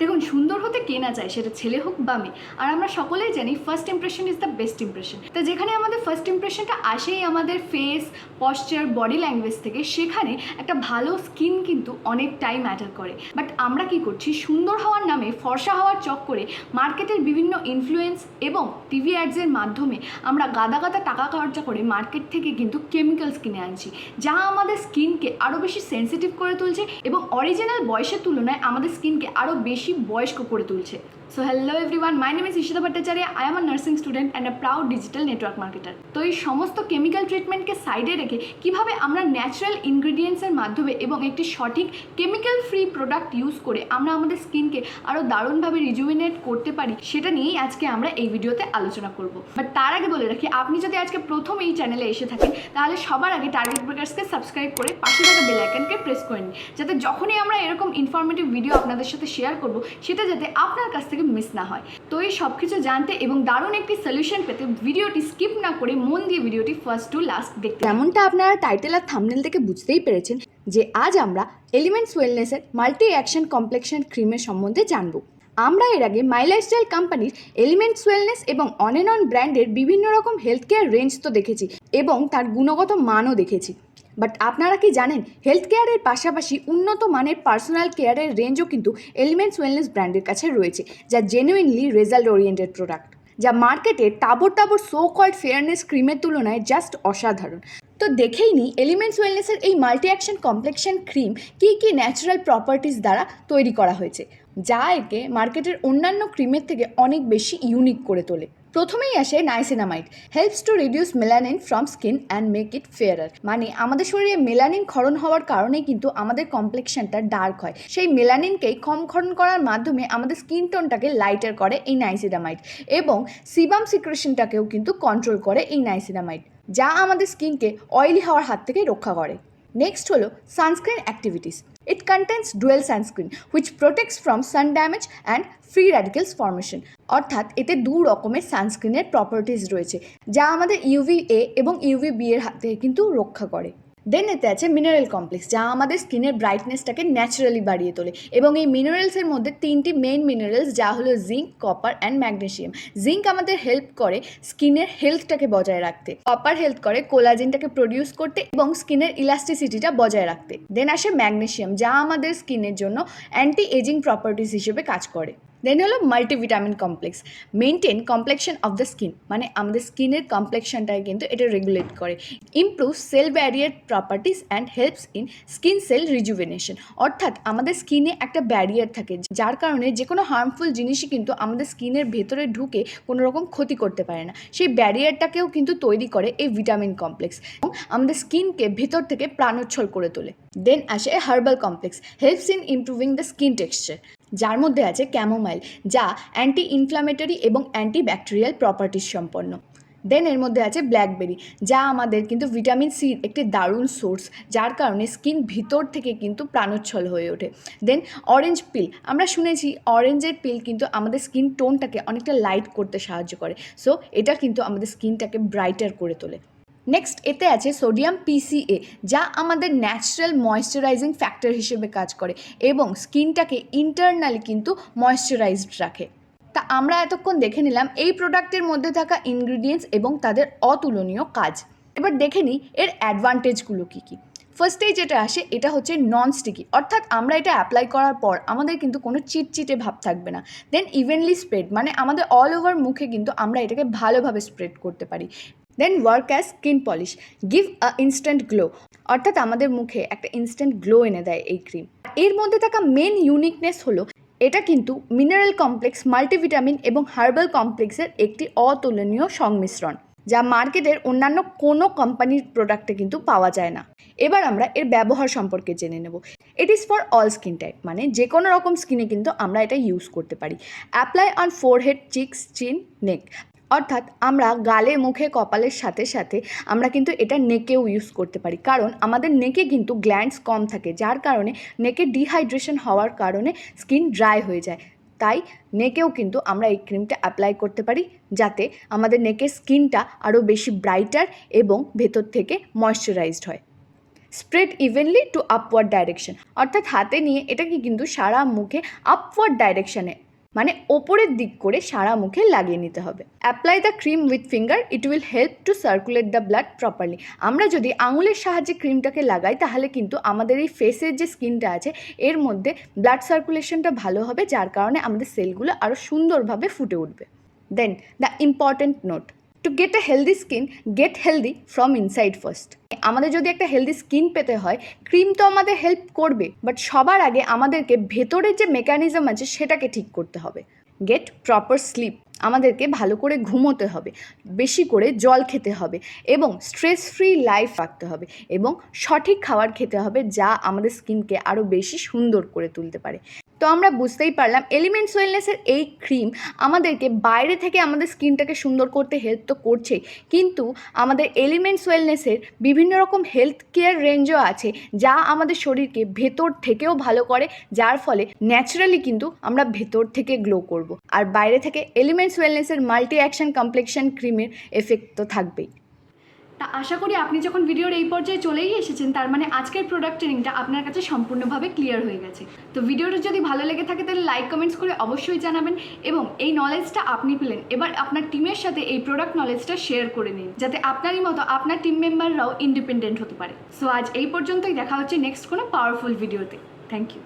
দেখুন, সুন্দর হতে কে না চায় সেটা ছেলে হোক বা মেয়ে। আর আমরা সকলেই জানি first impression is the best impression তো যেখানে আমাদের ফার্স্ট ইমপ্রেশনটা আসেই আমাদের ফেস পশ্চার বডি ল্যাঙ্গুয়েজ থেকে, সেখানে একটা ভালো স্কিন কিন্তু অনেকটাই ম্যাটার করে। বাট আমরা কি করছি? সুন্দর হওয়ার নামে, ফর্সা হওয়ার চক্করে মার্কেটের বিভিন্ন ইনফ্লুয়েন্স এবং টিভি অ্যাডসের মাধ্যমে আমরা গাদা গাদা টাকা খরচা করে মার্কেট থেকে কিন্তু কেমিক্যালস কিনে আনছি। যা আমাদের স্কিনকে আরও বেশি সেন্সিটিভ করে তুলছে এবং অরিজিনাল বয়সের তুলনায় আমাদের স্কিনকে আরও বেশি বয়স্ক করে তুলছে। So hello everyone my name is Ishita Bhattacharya I am a nursing student and a proud digital network marketer তো এই সমস্ত কেমিক্যাল ট্রিটমেন্টকে সাইডে রেখে কীভাবে আমরা ন্যাচারাল ইনগ্রিডিয়েন্টসের মাধ্যমে এবং একটি সঠিক কেমিক্যাল ফ্রি প্রোডাক্ট ইউজ করে আমরা আমাদের স্কিনকে আরও দারুণভাবে রিজুমিনেট করতে পারি, সেটা নিয়েই আজকে আমরা এই ভিডিওতে আলোচনা করব। বাট তার আগে বলে রাখি, আপনি যদি আজকে প্রথম এই চ্যানেলে এসে থাকেন, তাহলে সবার আগে টার্গেট ব্রেকার্সকে সাবস্ক্রাইব করে পাশে থাকা বেল আইকনকে প্রেস করে নিন, যাতে যখনই আমরা এরকম ইনফরমেটিভ ভিডিও আপনাদের সাথে শেয়ার করব, সেটা যাতে আপনার কাছ থেকে মিস না হয়। তো এই সব কিছু জানতে এবং দারুণ একটি সলিউশন পেতে ভিডিওটি স্কিপ না করে মন দিয়ে ভিডিওটি ফার্স্ট টু লাস্ট দেখতে যেমনটা আপনারা টাইটেল আর থামনেল থেকে বুঝতেই পেরেছেন যে আজ আমরা এলিমেন্টস ওয়েলনেসের মাল্টি অ্যাকশন কমপ্লেক্সন ক্রিমের সম্বন্ধে জানব। আমরা এর আগে মাই লাইফস্টাইল কোম্পানির এলিমেন্টস ওয়েলনেস এবং অন অ্যান্ড অন ব্র্যান্ডের বিভিন্ন রকম হেলথ কেয়ার রেঞ্জ তো দেখেছি এবং তার গুণগত মানও দেখেছি। বাট আপনারা কি জানেন হেলথ কেয়ারের পাশাপাশি উন্নত মানের পার্সোনাল কেয়ারের রেঞ্জও কিন্তু এলিমেন্টস ওয়েলনেস ব্র্যান্ডের কাছে রয়েছে, যা জেনুইনলি রেজাল্ট ওরিয়েন্টেড প্রোডাক্ট যা মার্কেটে টাবর টাবর সো কল্ড ফেয়ারনেস ক্রিমের তুলনায় জাস্ট অসাধারণ। তো দেখেই নি এলিমেন্টস ওয়েলনেসের এই মাল্টি অ্যাকশন কমপ্লেকশন ক্রিম কী কী ন্যাচারাল প্রপার্টিস দ্বারা তৈরি করা হয়েছে, যা একে মার্কেটের অন্যান্য ক্রিমের থেকে অনেক বেশি ইউনিক করে তোলে। প্রথমেই আসে niacinamide helps to reduce melanin from skin and make it fairer মানে আমাদের শরীরে মেলানিন ক্ষরণ হওয়ার কারণে কিন্তু আমাদের কমপ্লেকশনটা ডার্ক হয়। সেই মেলানিনকেই কম ক্ষরণ করার মাধ্যমে আমাদের স্কিন টোনটাকে লাইটার করে এই নাইসিনামাইড এবং সিবাম সিক্রেশনটাকেও কিন্তু কন্ট্রোল করে এই নাইসিনামাইড, যা আমাদের স্কিনকে অয়েলি হওয়ার হাত থেকে রক্ষা করে। নেক্সট হলো sunscreen activities it contains dual sunscreen, which protects from sun damage and free radicals formation অর্থাৎ এতে দু রকমের সানস্ক্রিনের প্রপার্টিস রয়েছে, যা আমাদের ইউভি এ এবং ইউভি বি এর হাত থেকে কিন্তু রক্ষা করে। দেন এতে আছে মিনারেল কমপ্লেক্স যা আমাদের স্কিনের ব্রাইটনেসটাকে ন্যাচারালি বাড়িয়ে তোলে। এবং এই মিনারেলসের মধ্যে তিনটি মেইন মিনারেলস যা হলো zinc copper and magnesium zinc আমাদের হেল্প করে স্কিনের হেলথটাকে বজায় রাখতে। কপার হেল্প করে কোলাজেনটাকে প্রডিউস করতে এবং স্কিনের ইলাস্টিসিটিটা বজায় রাখতে। দেন আসে ম্যাগনেশিয়াম যা আমাদের স্কিনের জন্য অ্যান্টি এজিং প্রপার্টিস হিসেবে কাজ করে। দেন হলো multivitamin complex maintain complexion of the skin মানে আমাদের স্কিনের কমপ্লেকশনটাকে কিন্তু এটা রেগুলেট করে। Improve cell barrier properties and helps in skin cell rejuvenation অর্থাৎ আমাদের স্কিনে একটা ব্যারিয়ার থাকে, যার কারণে যে কোনো হার্মফুল জিনিসই কিন্তু আমাদের স্কিনের ভেতরে ঢুকে কোনো রকম ক্ষতি করতে পারে না। সেই ব্যারিয়ারটাকেও কিন্তু তৈরি করে এই ভিটামিন কমপ্লেক্স এবং আমাদের স্কিনকে ভেতর থেকে প্রাণোচ্ছল করে তোলে। দেন আসে herbal complex helps in improving the skin texture যার মধ্যে আছে ক্যামোমাইল যা অ্যান্টি ইনফ্লামেটরি এবং অ্যান্টি ব্যাকটেরিয়াল প্রপার্টিস সম্পন্ন। দেন এর মধ্যে আছে ব্ল্যাকবেরি যা আমাদের কিন্তু ভিটামিন সির একটি দারুণ সোর্স যার কারণে স্কিন ভিতর থেকে কিন্তু প্রাণোচ্ছল হয়ে ওঠে। দেন অরেঞ্জ পিল আমরা শুনেছি অরেঞ্জের পিল কিন্তু আমাদের স্কিন টোনটাকে অনেকটা লাইট করতে সাহায্য করে। সো এটা কিন্তু আমাদের স্কিনটাকে ব্রাইটার করে তোলে। নেক্সট এতে আছে সোডিয়াম পিসিএ যা আমাদের ন্যাচারাল ময়শ্চারাইজিং ফ্যাক্টর হিসেবে কাজ করে এবং স্কিনটাকে ইন্টারনালি কিন্তু ময়শ্চারাইজড রাখে। তা আমরা এতক্ষণ দেখে নিলাম এই প্রোডাক্টের মধ্যে থাকা ইনগ্রিডিয়েন্টস এবং তাদের অতুলনীয় কাজ। এবার দেখে নিই এর অ্যাডভান্টেজগুলো কী কী। ফার্স্টেই যেটা আসে, এটা হচ্ছে নন স্টিকি অর্থাৎ আমরা এটা অ্যাপ্লাই করার পর আমাদের কিন্তু কোনো চিটচিটে ভাব থাকবে না। দেন ইভেনলি স্প্রেড মানে আমাদের অল ওভার মুখে কিন্তু আমরা এটাকে ভালোভাবে স্প্রেড করতে পারি। Then work as skin polish give a instant glow অর্থাৎ আমাদের মুখে একটা ইনস্ট্যান্ট গ্লো এনে দেয় এই ক্রিম এর মধ্যে থাকা মেন ইউনিকনেস হলো, এটা কিন্তু মিনারেল কমপ্লেক্স মাল্টিভিটামিন এবং হার্বাল কমপ্লেক্সের একটি অতুলনীয় সংমিশ্রণ, যা মার্কেটের অন্যান্য কোনো কোম্পানির প্রোডাক্টে কিন্তু পাওয়া যায় না। এবার আমরা এর ব্যবহার সম্পর্কে জেনে নেব। It is for all skin type মানে যে কোনো রকম স্কিনে কিন্তু আমরা এটা ইউজ করতে পারি। অ্যাপ্লাই অন ফোরহেড চিক্স চিন নেক অর্থাৎ আমরা গালে, মুখে, কপালের সাথে সাথে আমরা কিন্তু এটা নেকেও ইউজ করতে পারি। কারণ আমাদের নেকে কিন্তু গ্ল্যান্ডস কম থাকে, যার কারণে নেকে ডিহাইড্রেশন হওয়ার কারণে স্কিন ড্রাই হয়ে যায়। তাই নেকেও কিন্তু আমরা এই ক্রিমটা অ্যাপ্লাই করতে পারি, যাতে আমাদের নেকের স্কিনটা আরও বেশি ব্রাইটার এবং ভেতর থেকে ময়শ্চারাইজড হয়। Spread evenly to upward direction অর্থাৎ হাতে নিয়ে এটাকে কিন্তু সারা মুখে আপওয়ার্ড ডাইরেকশনে মানে ওপরের দিক করে সারা মুখে লাগিয়ে নিতে হবে। Apply the cream with finger it will help to circulate the blood properly আমরা যদি আঙুলের সাহায্যে ক্রিমটাকে লাগাই, তাহলে কিন্তু আমাদের এই ফেসের যে স্কিনটা আছে, এর মধ্যে ব্লাড সার্কুলেশনটা ভালো হবে, যার কারণে আমাদের সেলগুলো আরও সুন্দরভাবে ফুটে উঠবে। Then the important note to get a healthy skin get healthy from inside first আমাদের যদি একটা হেলদি স্কিন পেতে হয় ক্রিম তো আমাদের হেল্প করবে বাট সবার আগে আমাদেরকে ভেতরের যে মেকানিজম আছে, সেটাকে ঠিক করতে হবে। গেট প্রপার স্লিপ আমাদেরকে ভালো করে ঘুমোতে হবে, বেশি করে জল খেতে হবে, এবং স্ট্রেস ফ্রি লাইফ রাখতে হবে, এবং সঠিক খাবার খেতে হবে, যা আমাদের স্কিনকে আরও বেশি সুন্দর করে তুলতে পারে। তো আমরা বুঝতেই পারলাম এলিমেন্টস ওয়েলনেসের এই ক্রিম আমাদেরকে বাইরে থেকে আমাদের স্কিনটাকে সুন্দর করতে হেল্প তো করছেই। কিন্তু আমাদের এলিমেন্টস ওয়েলনেসের বিভিন্ন রকম হেলথ কেয়ার রেঞ্জও আছে যা আমাদের শরীরকে ভেতর থেকেও ভালো করে, যার ফলে ন্যাচারালি কিন্তু আমরা ভেতর থেকে গ্লো করব। আর বাইরে থেকে এলিমেন্টস ওয়েলনেসের মাল্টি অ্যাকশন কমপ্লেকশন ক্রিমের এফেক্ট তো থাকবেই। তা আশা করি আপনি যখন ভিডিওর এই পর্যায়ে চলেই এসেছেন, তার মানে আজকের প্রোডাক্ট ট্রেনিংটা আপনার কাছে সম্পূর্ণভাবে ক্লিয়ার হয়ে গেছে। তো ভিডিওটা যদি ভালো লেগে থাকে, তাহলে লাইক কমেন্টস করে অবশ্যই জানাবেন এবং এই নলেজটা আপনি পেলেন। এবার আপনার টিমের সাথে এই প্রোডাক্ট নলেজটা শেয়ার করে নিন, যাতে আপনারই মতো আপনার টিম মেম্বাররাও ইন্ডিপেন্ডেন্ট হতে পারে। সো আজ এই পর্যন্তই, দেখা হচ্ছে নেক্সট কোনো পাওয়ারফুল ভিডিওতে থ্যাংক ইউ